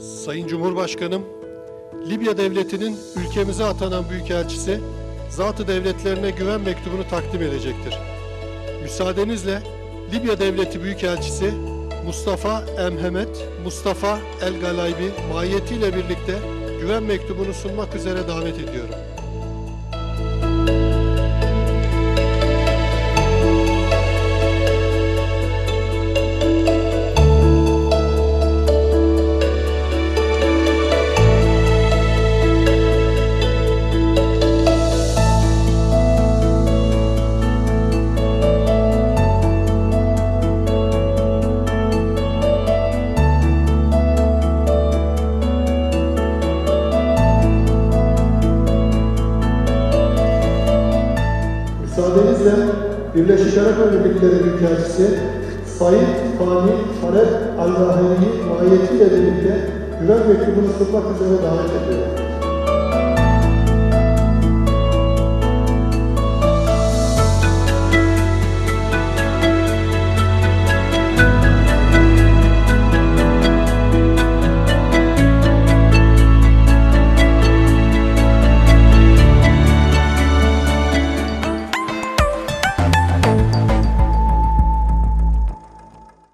Sayın Cumhurbaşkanım, Libya Devleti'nin ülkemize atanan Büyükelçisi, zatı devletlerine güven mektubunu takdim edecektir. Müsaadenizle Libya Devleti Büyükelçisi Mustafa Emhemet, Mustafa El Galaybi mahiyetiyle birlikte güven mektubunu sunmak üzere davet ediyorum. Müsaadenizle Birleşik Arap Emirlikleri Büyükelçisi Sayın Fani Halep Al-Raheri mahiyetiyle birlikte güven mektubunu sunmak üzere davet ediyorum.